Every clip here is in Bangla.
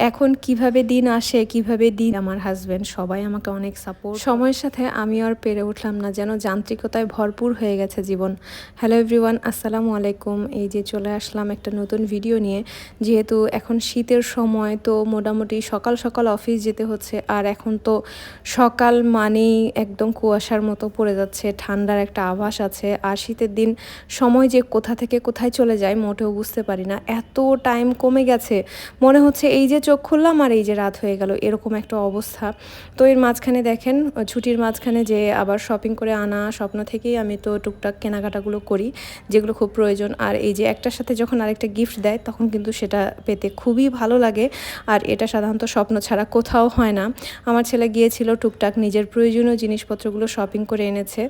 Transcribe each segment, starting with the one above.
এখন কীভাবে দিন আসে, কীভাবে দিন আমার হাজব্যান্ড সবাই আমাকে অনেক সাপোর্ট সময়ের সাথে আমি আর পেরে উঠলাম না, যেন যান্ত্রিকতায় ভরপুর হয়ে গেছে জীবন। হ্যালো এভরিওয়ান আসসালামু আলাইকুম। এই যে চলে আসলাম একটা নতুন ভিডিও নিয়ে। যেহেতু এখন শীতের সময়, তো মোটামুটি সকাল সকাল অফিস যেতে হচ্ছে। আর এখন তো সকাল মানেই একদম কুয়াশার মতো পড়ে যাচ্ছে, ঠান্ডার একটা আভাস আছে। আর শীতের দিন সময় যে কোথা থেকে কোথায় চলে যায়, মোটেও বুঝতে পারি না। এত টাইম কমে গেছে। মনে হচ্ছে এই যে চোখ খুললাম আর এই যে রাত হয়ে গেল, এরকম একটা অবস্থা। তো এর মাঝখানে দেখেন, ছুটির মাঝখানে যে আবার শপিং করে আনা স্বপ্ন থেকেই আমি তো টুকটাক কেনাকাটাগুলো করি, যেগুলো খুব প্রয়োজন। আর এই যে একটার সাথে যখন আরেকটা গিফট দেয়, তখন কিন্তু সেটা পেতে খুবই ভালো লাগে। আর এটা সাধারণত স্বপ্ন ছাড়া কোথাও হয় না। আমার ছেলে গিয়েছিল টুকটাক নিজের প্রয়োজনীয় জিনিসপত্রগুলো শপিং করে এনেছে।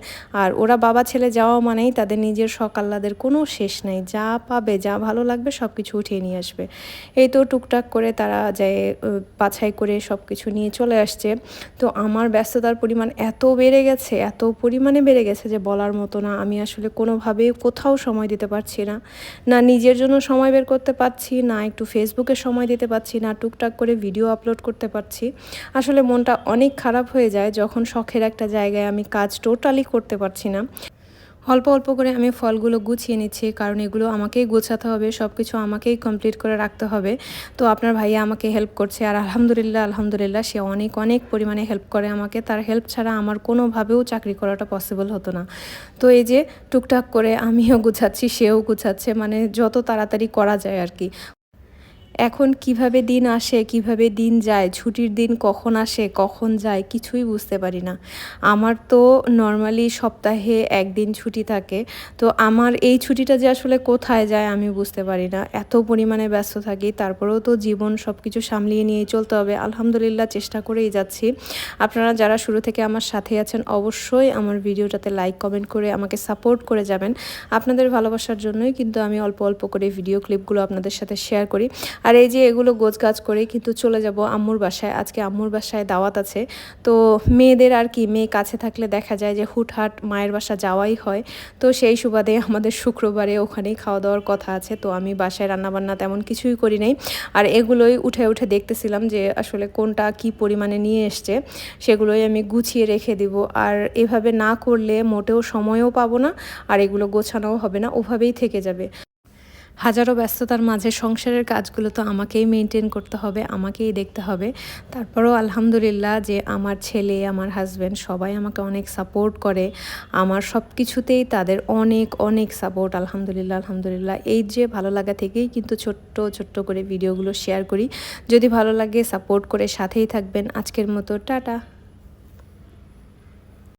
আর ওরা বাবা ছেলে যাওয়া মানেই তাদের নিজের সকাল্লাদের কোনো শেষ নেই। যা পাবে, যা ভালো লাগবে সব কিছু উঠিয়ে নিয়ে আসবে। এই তো টুকটাক করে তারা যায় বাছাই করে সব কিছু নিয়ে চলে আসছে। তো আমার ব্যস্ততার পরিমাণ এত বেড়ে গেছে, এত পরিমাণে বেড়ে গেছে যে বলার মতো না। আমি আসলে কোনোভাবে কোথাও সময় দিতে পারছি না। না নিজের জন্য সময় বের করতে পারছি, না একটু ফেসবুকে সময় দিতে পারছি, না টুকটাক করে ভিডিও আপলোড করতে পারছি। আসলে মনটা অনেক খারাপ হয়ে যায় যখন শখের একটা জায়গায় আমি কাজ টোটালি করতে পারছি না। অল্প অল্প করে আমি ফলগুলো গুছিয়ে নিচ্ছি, কারণ এগুলো আমাকেই গোছাতে হবে সব কিছু আমাকেই কমপ্লিট করে রাখতে হবে। তো আপনার ভাইয়া আমাকে হেল্প করছে আর আলহামদুলিল্লাহ আলহামদুলিল্লাহ সে অনেক অনেক পরিমাণে হেল্প করে আমাকে। তার হেল্প ছাড়া আমার কোনোভাবেও চাকরি করাটা পসিবল হতো না। তো এই যে টুকটাক করে আমিও গুছাচ্ছি, সেও গুছাচ্ছে মানে যত তাড়াতাড়ি করা যায় আর কি। এখন কীভাবে দিন আসে, কীভাবে দিন যায়, ছুটির দিন কখন আসে, কখন যায়, কিছুই বুঝতে পারি না। আমার তো নর্মালি সপ্তাহে একদিন ছুটি থাকে। তো আমার এই ছুটিটা যে আসলে কোথায় যায় আমি বুঝতে পারি না। এত পরিমাণে ব্যস্ত থাকি, তারপরেও তো জীবন সব কিছু সামলিয়ে নিয়ে চলতে হবে। আলহামদুলিল্লাহ চেষ্টা করেই যাচ্ছি। আপনারা যারা শুরু থেকে আমার সাথে আছেন, অবশ্যই আমার ভিডিওটাতে লাইক কমেন্ট করে আমাকে সাপোর্ট করে যাবেন। আপনাদের ভালোবাসার জন্যই কিন্তু আমি অল্প অল্প করে ভিডিও ক্লিপগুলো আপনাদের সাথে শেয়ার করি। আর এই যে এগুলো গোছ গাছ করে কিন্তু চলে যাব আম্মুর বাসায়। আজকে আম্মুর বাসায় দাওয়াত আছে। তো মেয়েদের আর কি, মেয়ে কাছে থাকলে দেখা যায় যে হুটহাট মায়ের বাসা যাওয়াই হয়। তো সেই সুবাদে আমাদের শুক্রবারে ওখানেই খাওয়া দাওয়ার কথা আছে। তো আমি বাসায় রান্নাবান্না তেমন কিছুই করি নাই। আর এগুলোই উঠে উঠে দেখতেছিলাম যে আসলে কোনটা কি পরিমাণে নিয়ে এসছে, সেগুলোই আমি গুছিয়ে রেখে দিব। আর এভাবে না করলে মোটেও সময়ও পাবো না, আর এগুলো গোছানোও হবে না, ওভাবেই থেকে যাবে। হাজারো ব্যস্ততার মাঝে সংসারের কাজগুলো তো আমাকেই মেনটেন করতে হবে, আমাকেই দেখতে হবে। তারপরেও আলহামদুলিল্লাহ যে আমার ছেলে, আমার হাজব্যান্ড সবাই আমাকে অনেক সাপোর্ট করে। আমার সব কিছুতেই তাদের অনেক অনেক সাপোর্ট আলহামদুলিল্লাহ আলহামদুলিল্লাহ। এই যে ভালো লাগা থেকেই কিন্তু ছোট্ট ছোট্ট করে ভিডিওগুলো শেয়ার করি। যদি ভালো লাগে সাপোর্ট করে সাথেই থাকবেন। আজকের মতো, টাটা।